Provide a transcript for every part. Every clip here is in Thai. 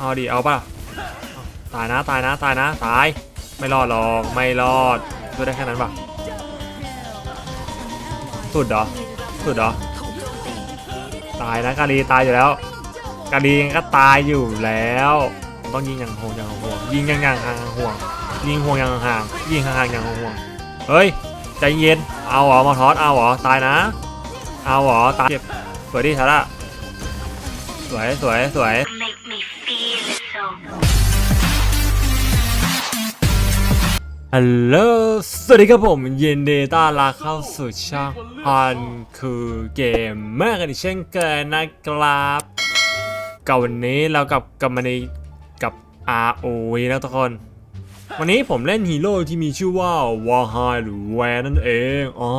เอาดิเอาป่ะตายนะตายนะตายนะตายไม่รอดหรอกไม่รอดช่วยได้แค่นั้นป่ะสุดเหรอสุดเหรอตายนะกาลีตายอยู่แล้วกาลีก็ตายอยู่แล้วต้องยิงอย่างห่วงอย่างห่วงยิงอย่างอย่างห่างห่วงยิงห่วงอย่างห่างยิงห่างๆอย่างห่วงเฮ้ยใจเย็นเอาเหรอมาทอสเอาเหรอตายนะเอาเหรอตายเจ็บสวยดิทาร่าสวยสวยสวย ฮัลโหล สวัสดีครับผมยินดีต้อนรับเข้าสู่ช่องอันคือเกมเมอร์กันอีกเช่นเคยนะครับกับวันนี้เรากับกับมันในกับ ROV นะทุกคน วันนี้ผมเล่นฮีโร่ที่มีชื่อว่าวาฮายหรือแวร์นั่นเอง อ๋อ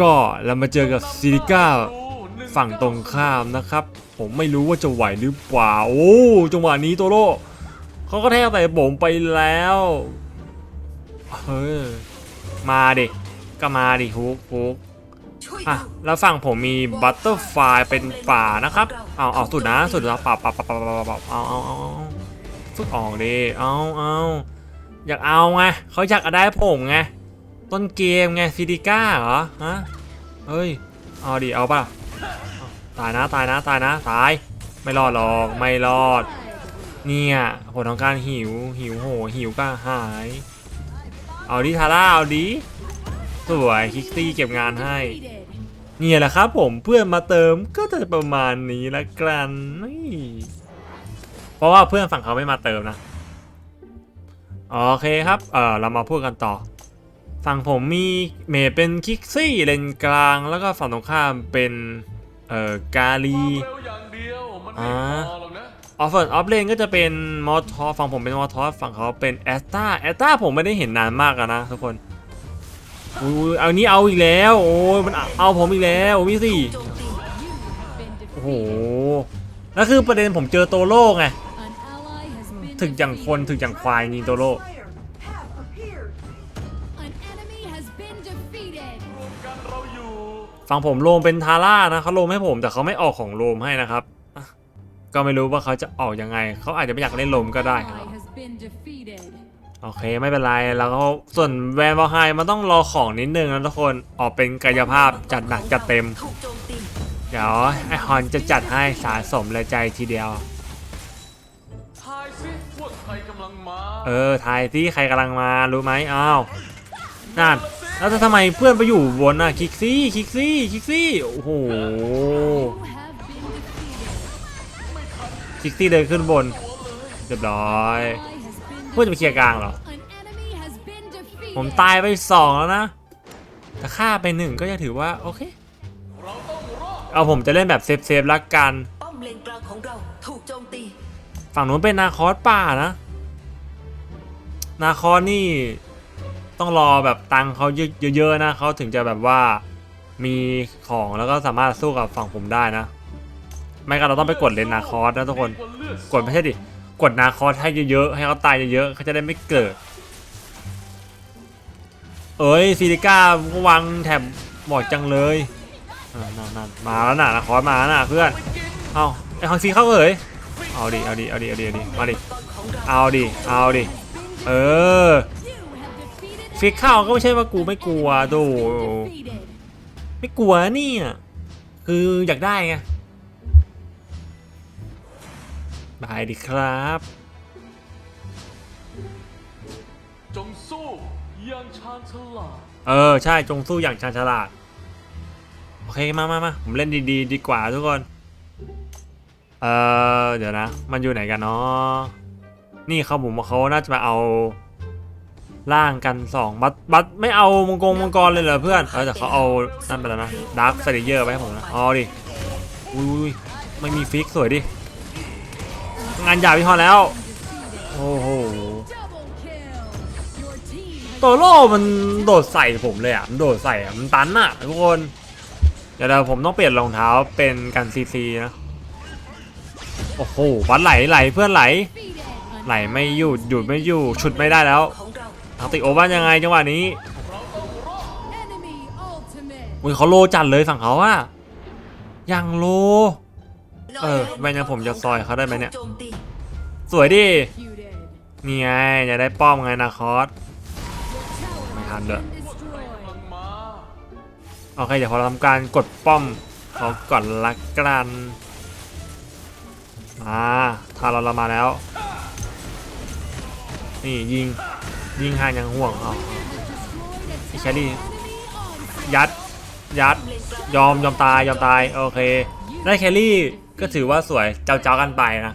ก็เรามาเจอกับซิลิก้าฝั่งตรงข้ามนะครับ ผมไม่รู้ว่าจะไหวหรือเปล่า โอ้จังหวะนี้โตโร่เขาก็แทงใส่ผมไปแล้ว เฮ้ยมาดิ ก็มาดิฮุกฮุกอะแล้วฝั่งผมมีบัตเตอร์ไฟเป็นป่านะครับ เอาเอาสุดนะสุดนะป่าป่าป่าป่าป่าป่าเอาเอาเอาเอาฝึกออกดิเอาเอาอยากเอาไงเขาอยากได้ผมไงต้นเกมไงฟิดิก้าเหรอฮะเฮ้ยเอาดิเอาป่ะเอาตายนะตายนะตายนะตายไม่รอดหรอกไม่รอด เนี่ยผลของการหิวหิวโหหิวก็หาย เอาดิทาร่าเอาดิสวยคิกซี่เก็บงานให้ เนี่ยแหละครับผมเพื่อนมาเติมก็จะประมาณนี้ละกันนี่เพราะว่าเพื่อนฝั่งเขาไม่มาเติมนะ โอเคครับ เออเรามาพูดกันต่อ ฝั่งผมมีเมย์เป็นคิกซี่เลนกลางแล้วก็ฝั่งตรงข้ามเป็น เอ่อกาลีเร็วอย่า ออฟเฟอร์ออฟเลนก็จะเป็นมอทอฝั่งผมเป็นมอทอฝั่งเขาเป็นแอสตาแอสตาผมไม่ได้เห็นนานมากนะทุกคนอุ้ยเอานี้เอาอีกแล้ว โอ้ยมันเอาผมอีกแล้วมีสิโอ้โหแล้วคือประเด็นผมเจอโตโร่ไงถึงอย่างคนถึงอย่างควายยิงโตโร่กันเราอยู่ฝั่งผมโลมเป็นทาร่านะเขาโลมให้ผมแต่เขาไม่ออกของโลมให้นะครับ ก็ไม่รู้ว่าเขาจะออกยังไง เขาอาจจะไม่อยากเล่นโลมก็ได้ครับโอเคไม่เป็นไรแล้วก็ส่วนแวนบอลไฮมันต้องรอของนิดนึงนะทุกคนออกเป็นกายภาพจัดหนักจัดเต็มถูกโจมตีเดี๋ยวไอฮอนจะจัดให้สะสมเลยใจทีเดียวทายสิว่าใครกำลังมาเออทายที่ใครกำลังมารู้ไหมอ้าวนั่นแล้วทำไมเพื่อนไปอยู่บนน่ะคิกซี่คิกซี่คิกซี่โอ้โหิกซี่เดินขึ้นบน เรียบร้อยพื่อนจะไปเคลียร์กลางเหรอ ผมตายไปสองแล้วนะ แต่ฆ่าไปหนึ่งก็จะถือว่า โอเค เอาผมจะเล่นแบบเซฟเซฟละกันฝั่งนู้นเป็นนาคอสป่านะ นาคอสนี่ต้องรอแบบตังเขาเยอะๆนะเขาถึงจะแบบว่ามีของแล้วก็สามารถสู้กับฝั่งผมได้นะ ไม่งั้นเราต้องไปกดเลนนาคอสนะทุกคน กดไม่ใช่ดิ กดนาคอสให้เยอะๆ ให้เขาตายเยอะๆเขาจะได้ไม่เกิด เอ้ยฟิลิก้าวางแถบหมดจังเลยนั่นนั่นมาแล้วน่ะนาคอสมาแล้วน่ะเพื่อน เอาไอฮอนซีเข้าเอ้ยเอาดิ เอาดิ เอาดิ เอาดิ เอาดิ มาดิ เอาดิ เอาดิ เออฟิกเข้าก็ไม่ใช่ว่ากูไม่กลัวดูไม่กลัวนี่คืออยากได้ไง บายดิครับ จงสู้อยังชาญฉลาดเออ ใช่จงสู้อย่างชาญฉลาด โอเค มามามาผมเล่นดีๆดีกว่าทุกคน เออเดี๋ยวนะ มันอยู่ไหนกันเนาะนี่เขาผมว่าเขาน่าจะมาเอาล่างกันสองบัตบัตไม่เอามังกรมังกรเลยเหรอเพื่อนเออแต่เขาเอานั่นไปแล้วนะดาร์คสเตเยอร์ไปให้ผมนะเอาดิอุ้ยไม่มีฟิกสวยดิ งานหยาบพี่ฮอนแล้ว โอ้โหโตโร่มันโดดใส่ผมเลยอะ มันโดดใส่อะมันตันอะทุกคนเดี๋ยวเดี๋ยวผมต้องเปลี่ยนรองเท้าเป็นกันซีซีนะ โอ้โหวัดไหลไหลเพื่อนไหล ไหลไม่หยุดหยุดไม่อยู่ฉุดไม่ได้แล้วของเราอังติโอบ้านยังไงจังหวะนี้อุ้ยเขาโลจัดเลยฝั่งเขาอะยังโล เออไม่งั้นผมจะซอยเขาได้ไหมเนี่ยถูกโจตี สวยดิ Executed. นี่ไงจะได้ป้อมไงนาคอส Tower Mày has hàn được. been destroyed. ลังมาโอเคเดี๋ยวพอเราทำการกดป้อมเขาก่อนละกันมาถ้าเราเรามาแล้ว นี่ยิงยิงห่างยังห่วงเอา Destroyed a ไอ้แครี่ enemy onslaught. ยัดยัดยอมยอมตายยอมตายโอเค ได้แครี่ก็ถือว่าสวยเจ้าเจ้าๆกันไปนะ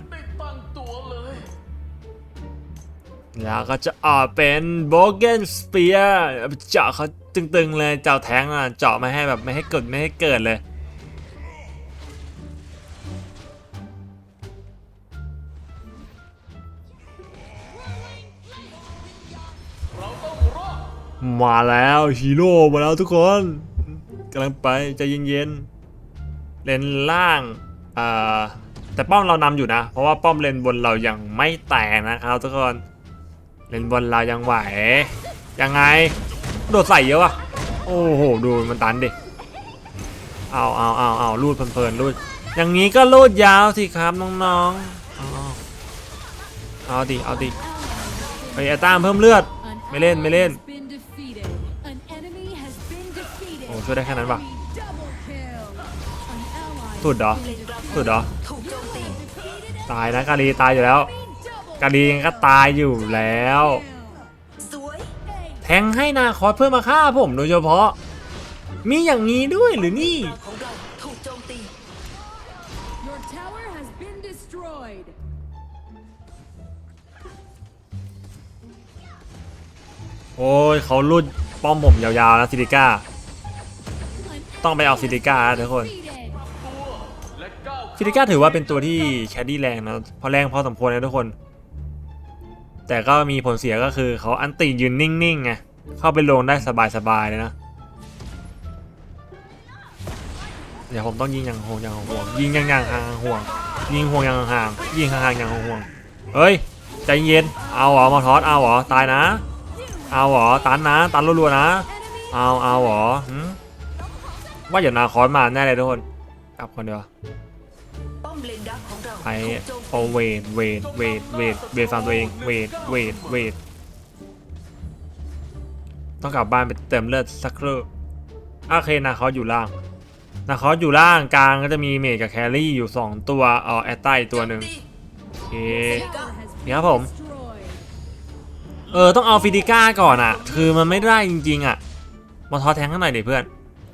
แล้วก็จะออกเป็นโบเกนสเปียร์เจาะเขาตึงๆเลยเจ้าแทงอะเจาะม่ให้แบบไม่ให้เกิดไม่ให้เกิดเลยมาแล้วฮีโร่มาแล้วทุกคนกำลังไปใจเย็นๆเลนล่างอ่าแต่ป้อมเรานำอยู่นะ เพราะว่าป้อมเลนบนเรายังไม่แตกนะครับทุกคน เลนบนเรายังไหว ยังไง โดดใส่เยอะวะโอ้โห ดูมันตันดิ เอาเอาเอาเอาลูดเพลินๆลูด อย่างนี้ก็ลูดยาวสิครับน้องๆ เอาเอาดิ เอาดิ ไปไอ้ตามเพิ่มเลือด ไม่เล่นไม่เล่น โอ้ช่วยได้แค่นั้นปะสุดเหรอสุดเหรอ ตายนะกาลีตายอยู่แล้ว กาลีก็ตายอยู่แล้ว แทงให้นาคอสเพื่อมาฆ่าผมโดยเฉพาะ มีอย่างนี้ด้วยหรือนี่ โอ้ยเขาลุดป้อมผมยาวๆนะซิลิก้า ต้องไปเอาซิลิก้าทุกคนซิลิก้าถือว่าเป็นตัวที่แคดดี้แรงนะเพอแรงพอสมควรนะทุกคน แต่ก็มีผลเสียก็คือเขาอันติยืนนิ่งๆไงเข้าไปลงได้สบายๆเลยนะเดี๋ยวผมต้องยิงอย่างห่วงอย่างห่วงยิงอย่างอย่างห่างห่วง ยิงห่วงอย่างห่างยิงห่างอย่างห่วงเฮ้ยใจเย็นเอาหรอมาทอสเอาหรอตายนะ เอาหรอตันนะ ตันรัวๆนะ เอาเอาหรอว่าอย่านาคอนมาแน่เลยทุกคนกลับคนเดียวป้อมเลนดักของ ไปโอเวทเวทเวทเวทเวทฟาร์มตัวเองเวทเวทเวทต้องกลับบ้านไปเติมเลือดสักครู่โอเคนาคอสอยู่ล่างนาคอสอยู่ล่างกลางก็จะมีเมจกับแครี่อยู่ 2 ตัวเอ๋อแอตใต้ตัวหนึ่งโอเคเดี๋ยวครับผม เออ ต้องเอาฟิดิก้าก่อนอะคือมันไม่ได้จริง ๆอะมาทอแทงข้างหน่อยดิเพื่อน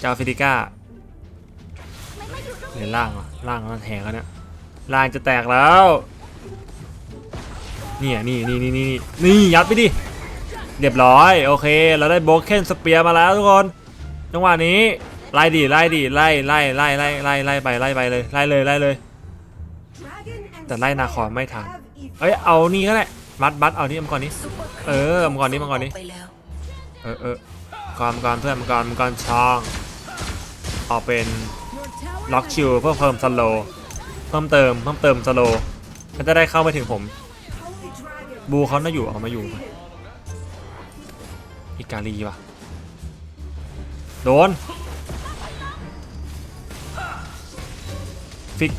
จะเอาฟิดิก้าเดี๋ยล่างอะล่างมันแทงแล้วเนี่ย ลางจะแตกแล้วเนี่ยนี่นี่นี่นี่นี่นี่ยัดไปดิเรียบร้อยโอเค เราได้โบเคนสเปียร์มาแล้วทุกคนจังหวะนี้ไล่ดิไล่ดิไล่ไล่ไล่ไล่ไล่ไล่ไปไล่ไปเลยไล่เลยไล่เลย แต่ไล่นาคอไม่ทันเอ้ยเอานี่ก็ได้บัดบัดเอานี่มังกรนี้เออมังกรนี้มังกรนี้เออเออก่อนก่อนเพื่อนก่อนก่อนช่องออกเป็นล็อกชิวเพื่อเพิ่มสโล เพิ่มเติมเพิ่มเติมสโลก็จะได้เข้าไปถึงผม บูเขาน่าอยู่เอามาอยู่ปอิกาลีวะโดนฟิก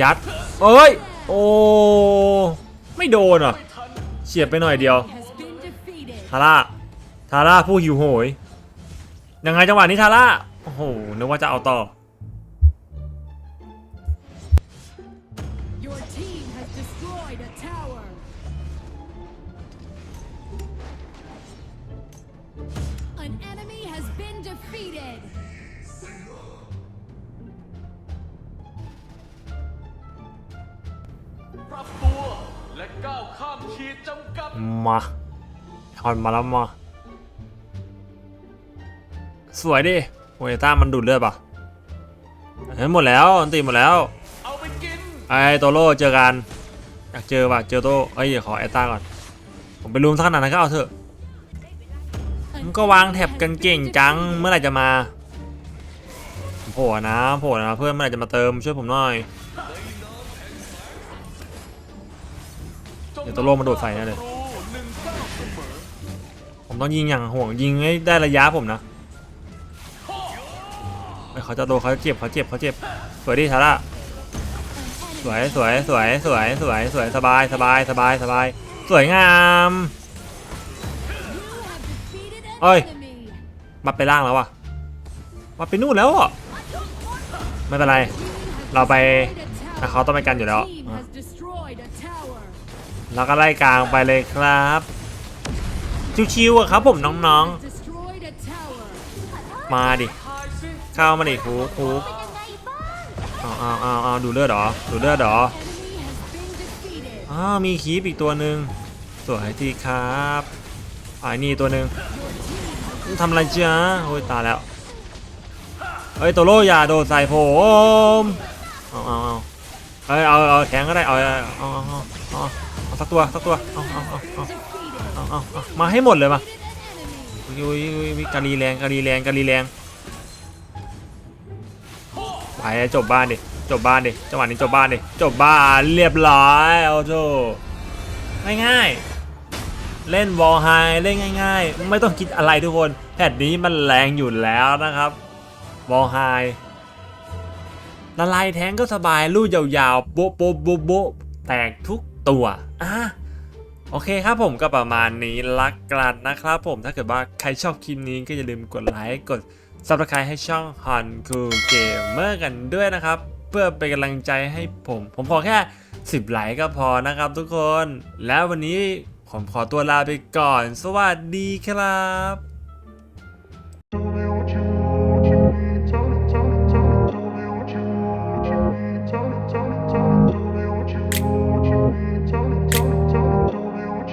ยัดเอ้ยโอ้ไม่โดนอะเฉียดไปหน่อยเดียวทาร่าทาร่าผู้หิวโหยยังไงจังหวะนี้ทาร่าโอ้โหนึกว่าจะเอาต่อ ปรับตัว และก้าวข้ามขีดจำกัด มาถอนมาแล้วมา สวยดิโอเอต้ามันดูดเลือดปะเฮ้ยหมดแล้วอันตีหมดแล้ว เอาไปกิน ไอ้โตโร่เจอกันอยากเจอว่ะเจอโตเอ้ยเดี๋ยวขอไอต้าก่อน ผมไปรุมสักขนาดนั้นก็เอาเถอะมันก็วางแท็บกันเก่งจังเมื่อไหร่จะมาโผล่นะโผล่นะเพื่อนเมื่อไหร่จะมาเติมช่วยผมหน่อย เดี๋ยวตัวโลมันโดดใส่แน่เลย ผมต้องยิงอย่างห่วงยิงให้ได้ระยะผมนะเเขาจะโดนเขาจะเจ็บเขาเจ็บเขาเจ็บสวยดิทาร่าสวยสวยสวยสวยสวยสวยสบายสบายสบายสบายสวยงาม You have defeated an Oi. enemy. มาไปล่างแล้วอะมาไปนู่นแล้วอะไม่เป็นไร เราไปเขาต้องไปกันอยู่แล้ว เราก็ไล่กลางไปเลยครับ ชิวๆอะครับผมน้องๆ มาดิ เข้ามาดิฮูฮูเอาเอาเอาเอาดูเลือดเหรอ ดูเลือดเหรออ้าวมีคีปอีกตัวหนึ่งสวยทีครับอ่านี่ตัวหนึ่งทำอะไรจ้าโอ้ยตายแล้วเฮ้ยโตโร่อย่าโดดใส่ผมเอาเอาเอาเฮ้ยเอาเอาแข็งก็ได้เอาเอาเอา สักตัวสักตัวเอาเอาเอาเอาเอาเอาเอามาให้หมดเลยมา Defeated an enemy. อุ้ยยุยกาลีแรงกาลีแรงกาลีแรงไปจบบ้านดิจบบ้านดิจังหวะนี้จบบ้านดิจบบ้านเรียบร้อยเอาโจง่ายๆเล่นวอลไฮเล่นง่าย ๆ ไม่ต้องคิดอะไรทุกคนแพทนี้มันแรงอยู่แล้วนะครับวอลไฮละลายแทงก็สบายลู่ยาวๆโบโบ๊ะโบ๊ะโบ๊ะแตกทุก ตัวอะโอเคครับผมก็ประมาณนี้ละกันนะครับผมถ้าเกิดว่าใครชอบคลิปนี้ก็อย่าลืมกดไลค์กด subscribe ให้ช่อง Han Cool Gamer กันด้วยนะครับ เพื่อเป็นกำลังใจให้ผม ผมพอแค่ 10 ไลค์ก็พอนะครับทุกคน แล้ววันนี้ผมขอตัวลาไปก่อน สวัสดีครับ